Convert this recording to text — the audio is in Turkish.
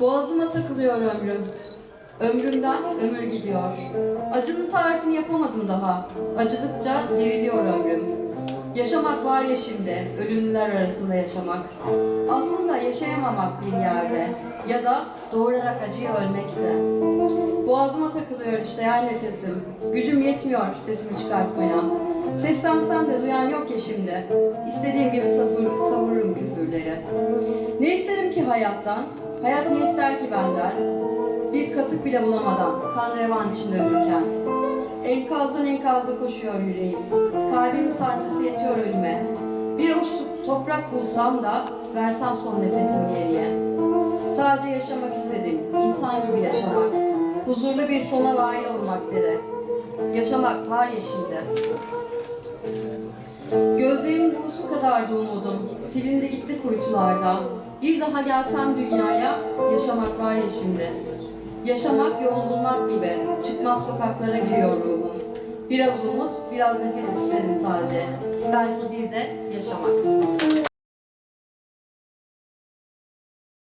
Boğazıma takılıyor ömrüm. Ömrümden ömür gidiyor. Acının tarifini yapamadım daha. Acıdıkça diriliyor ömrüm. Yaşamak var ya şimdi, ölümlüler arasında yaşamak. Aslında yaşayamamak bir yerde ya da doğurarak acıyı ölmekte. Boğazıma takılıyor işte her nefesim. Gücüm yetmiyor sesimi çıkartmaya. Seslensem de duyan yok ya şimdi. İstediğim gibi savur, savururum küfürleri. Ne isterim ki hayattan? Hayat ne ister ki benden? Bir katık bile bulamadan kan revan içinde ölürken. Enkazdan enkaza koşuyor yüreğim. Kalbimin sancısı yetiyor ölüme. Bir avuç toprak bulsam da versem son nefesimi geriye. Sadece yaşamak istedim, insan gibi yaşamak. Huzurlu bir sona vail olmak dede. Yaşamak var ya şimdi. Bulusu kadardı umudum. Silindi gitti kuytularda. Bir daha gelsem dünyaya, yaşamak var ya şimdi. Yaşamak yol bulmak gibi. Çıkmaz sokaklara giriyor ruhum. Biraz umut, biraz nefes isterim sadece. Belki bir de yaşamak.